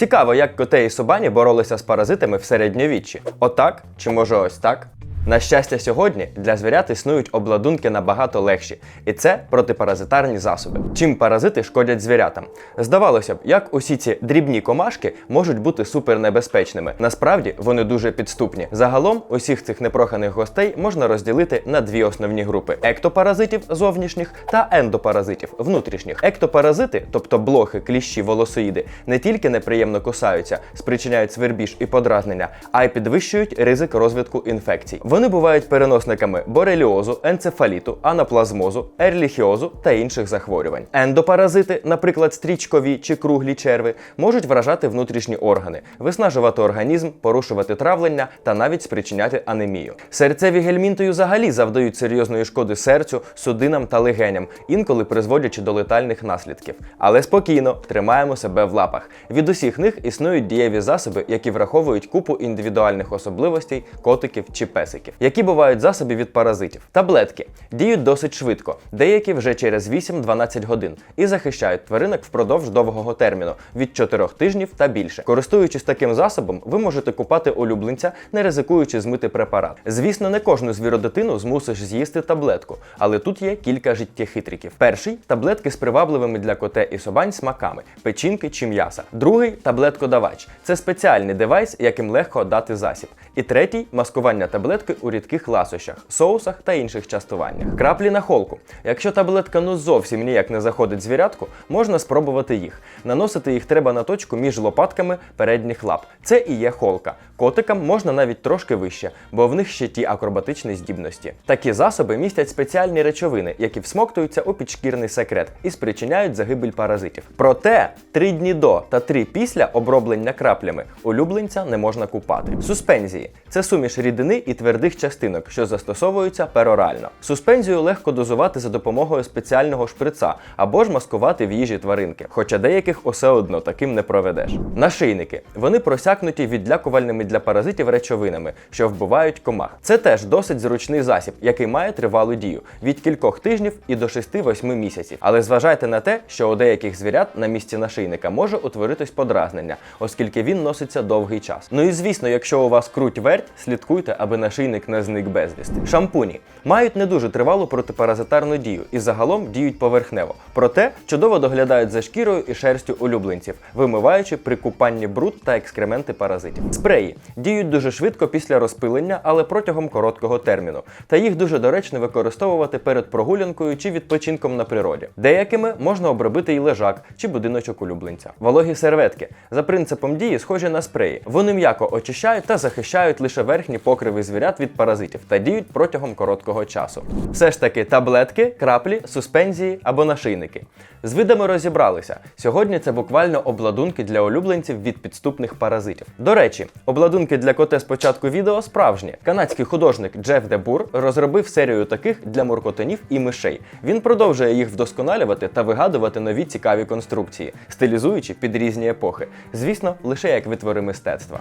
Цікаво, як коте і собані боролися з паразитами в середньовіччі. Отак чи може ось так? На щастя, сьогодні для звірят існують обладунки набагато легші, і це протипаразитарні засоби. Чим паразити шкодять звірятам? Здавалося б, як усі ці дрібні комашки можуть бути супернебезпечними. Насправді вони дуже підступні. Загалом усіх цих непроханих гостей можна розділити на дві основні групи: ектопаразитів зовнішніх та ендопаразитів внутрішніх. Ектопаразити, тобто блохи, кліщі, волосоїди, не тільки неприємно кусаються, спричиняють свербіж і подразнення, а й підвищують ризик розвитку інфекцій. Вони бувають переносниками бореліозу, енцефаліту, анаплазмозу, ерліхіозу та інших захворювань. Ендопаразити, наприклад, стрічкові чи круглі черви, можуть вражати внутрішні органи, виснажувати організм, порушувати травлення та навіть спричиняти анемію. Серцеві гельмінтою взагалі завдають серйозної шкоди серцю, судинам та легеням, інколи призводячи до летальних наслідків. Але спокійно тримаємо себе в лапах. Від усіх них існують дієві засоби, які враховують купу індивідуальних особливостей котиків чи песиків. Які бувають засоби від паразитів? Таблетки діють досить швидко, деякі вже через 8-12 годин, і захищають тваринок впродовж довгого терміну від 4 тижнів та більше. Користуючись таким засобом, ви можете купати улюбленця, не ризикуючи змити препарат. Звісно, не кожну звіродитину змусиш з'їсти таблетку, але тут є кілька життєхитриків. Перший таблетки з привабливими для коте і собань смаками, печінки чи м'яса. Другий таблеткодавач. Це спеціальний девайс, яким легко дати засіб. І третій маскування таблетки у рідких ласощах, соусах та інших частуваннях. Краплі на холку. Якщо таблетка ну зовсім ніяк не заходить звірятку, можна спробувати їх. Наносити їх треба на точку між лопатками передніх лап. Це і є холка. Котикам можна навіть трошки вище, бо в них ще ті акробатичні здібності. Такі засоби містять спеціальні речовини, які всмоктуються у підшкірний секрет і спричиняють загибель паразитів. Проте три дні до та три після оброблення краплями улюбленця не можна купати. Суспензії це суміш рідини і твердих частинок, що застосовуються перорально. Суспензію легко дозувати за допомогою спеціального шприца або ж маскувати в їжі тваринки, хоча деяких усе одно таким не проведеш. Нашийники вони просякнуті відлякувальними для паразитів речовинами, що вбивають комах. Це теж досить зручний засіб, який має тривалу дію від кількох тижнів і до 6-8 місяців. Але зважайте на те, що у деяких звірят на місці нашийника може утворитись подразнення, оскільки він носиться довгий час. Ну і звісно, якщо у вас круть верть, слідкуйте, аби нашийник не зник безвісти. Шампуні мають не дуже тривалу протипаразитарну дію і загалом діють поверхнево. Проте чудово доглядають за шкірою і шерстю улюбленців, вимиваючи при купанні бруд та екскременти паразитів. Спреї діють дуже швидко після розпилення, але протягом короткого терміну. Та їх дуже доречно використовувати перед прогулянкою чи відпочинком на природі. Деякими можна обробити і лежак чи будиночок улюбленця. Вологі серветки за принципом дії схожі на спреї. Вони м'яко очищають та захищають лише верхні покриви звірят від паразитів та діють протягом короткого часу. Все ж таки, таблетки, краплі, суспензії або нашийники. З видами розібралися. Сьогодні це буквально обладунки для улюбленців від підступних паразитів. До речі, обладунки для коте з початку відео справжні. Канадський художник Джеф Дебур розробив серію таких для муркотанів і мишей. Він продовжує їх вдосконалювати та вигадувати нові цікаві конструкції, стилізуючи під різні епохи. Звісно, лише як витвори мистецтва.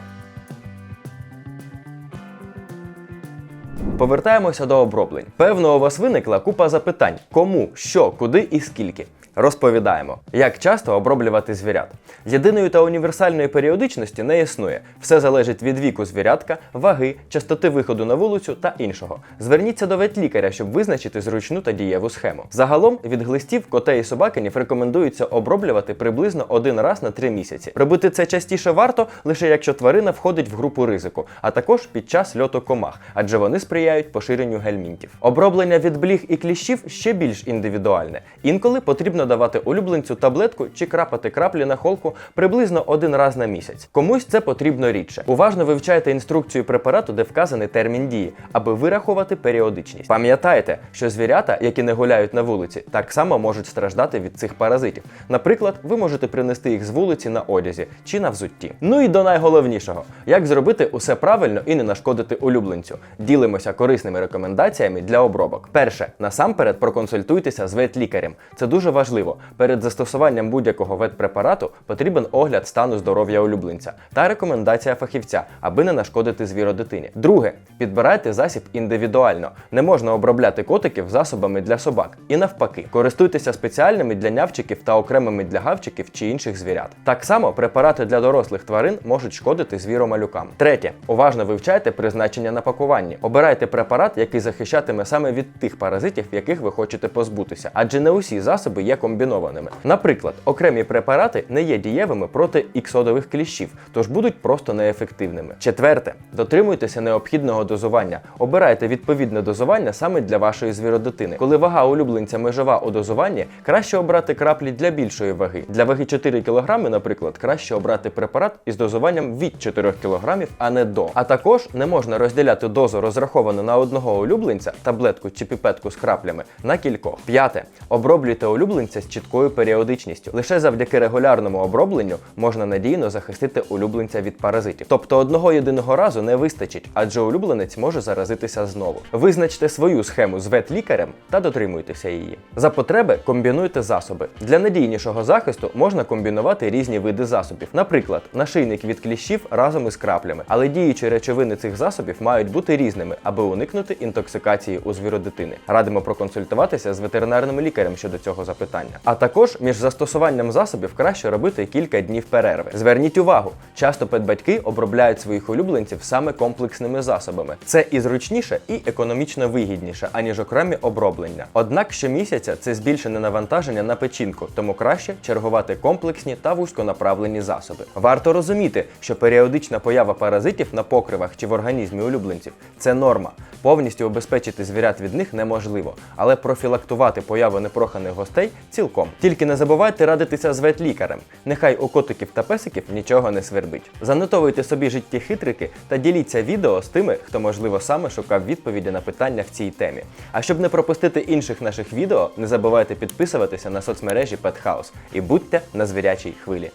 Повертаємося до оброблень. Певно, у вас виникла купа запитань: кому, що, куди і скільки. Розповідаємо, як часто оброблювати звірят. Єдиної та універсальної періодичності не існує. Все залежить від віку звірятка, ваги, частоти виходу на вулицю та іншого. Зверніться до ветлікаря, щоб визначити зручну та дієву схему. Загалом від глистів котей і собакинів рекомендується оброблювати приблизно один раз на три місяці. Робити це частіше варто лише якщо тварина входить в групу ризику, а також під час льоту комах, адже вони сприяють поширенню гельмінтів. Оброблення від бліг і кліщів ще більш індивідуальне. Інколи потрібно давати улюбленцю таблетку чи крапати краплі на холку приблизно один раз на місяць. Комусь це потрібно рідше. Уважно вивчайте інструкцію препарату, де вказаний термін дії, аби вирахувати періодичність. Пам'ятайте, що звірята, які не гуляють на вулиці, так само можуть страждати від цих паразитів. Наприклад, ви можете принести їх з вулиці на одязі чи на взутті. Ну і до найголовнішого: як зробити усе правильно і не нашкодити улюбленцю. Ділимося корисними рекомендаціями для обробок. Перше, насамперед проконсультуйтеся з ветлікарем. Це дуже важливо. Важливо, перед застосуванням будь-якого ветпрепарату потрібен огляд стану здоров'я улюбленця та рекомендація фахівця, аби не нашкодити звіродитині. Друге, підбирайте засіб індивідуально. Не можна обробляти котиків засобами для собак. І навпаки, користуйтеся спеціальними для нявчиків та окремими для гавчиків чи інших звірят. Так само препарати для дорослих тварин можуть шкодити звіромалюкам. Третє, уважно вивчайте призначення на пакуванні. Обирайте препарат, який захищатиме саме від тих паразитів, яких ви хочете позбутися, адже не усі засоби є комбінованими. Наприклад, окремі препарати не є дієвими проти іксодових кліщів, тож будуть просто неефективними. Четверте, дотримуйтеся необхідного дозування. Обирайте відповідне дозування саме для вашої звіродитини. Коли вага улюбленця межова у дозуванні, краще обрати краплі для більшої ваги. Для ваги 4 кг, наприклад, краще обрати препарат із дозуванням від 4 кг, а не до. А також не можна розділяти дозу розраховану на одного улюбленця, таблетку чи піпетку з краплями, на кількох. П'яте. Оброблюйте улюбленця з чіткою періодичністю. Лише завдяки регулярному обробленню можна надійно захистити улюбленця від паразитів. Тобто одного єдиного разу не вистачить, адже улюбленець може заразитися знову. Визначте свою схему з ветлікарем та дотримуйтеся її. За потреби комбінуйте засоби. Для надійнішого захисту можна комбінувати різні види засобів, наприклад, нашийник від кліщів разом із краплями. Але діючі речовини цих засобів мають бути різними, аби уникнути інтоксикації у звіродитини. Радимо проконсультуватися з ветеринарним лікарем щодо цього запитання. А також між застосуванням засобів краще робити кілька днів перерви. Зверніть увагу, часто педбатьки обробляють своїх улюбленців саме комплексними засобами. Це і зручніше, і економічно вигідніше, аніж окремі оброблення. Однак щомісяця це збільшене навантаження на печінку, тому краще чергувати комплексні та вузьконаправлені засоби. Варто розуміти, що періодична поява паразитів на покривах чи в організмі улюбленців це норма. Повністю обезпечити звірят від них неможливо, але профілактувати появу непроханих гостей цілком. Тільки не забувайте радитися з ветлікарем. Нехай у котиків та песиків нічого не свербить. Занотовуйте собі житті хитрики та діліться відео з тими, хто можливо саме шукав відповіді на питання в цій темі. А щоб не пропустити інших наших відео, не забувайте підписуватися на соцмережі Pet House і будьте на звірячій хвилі.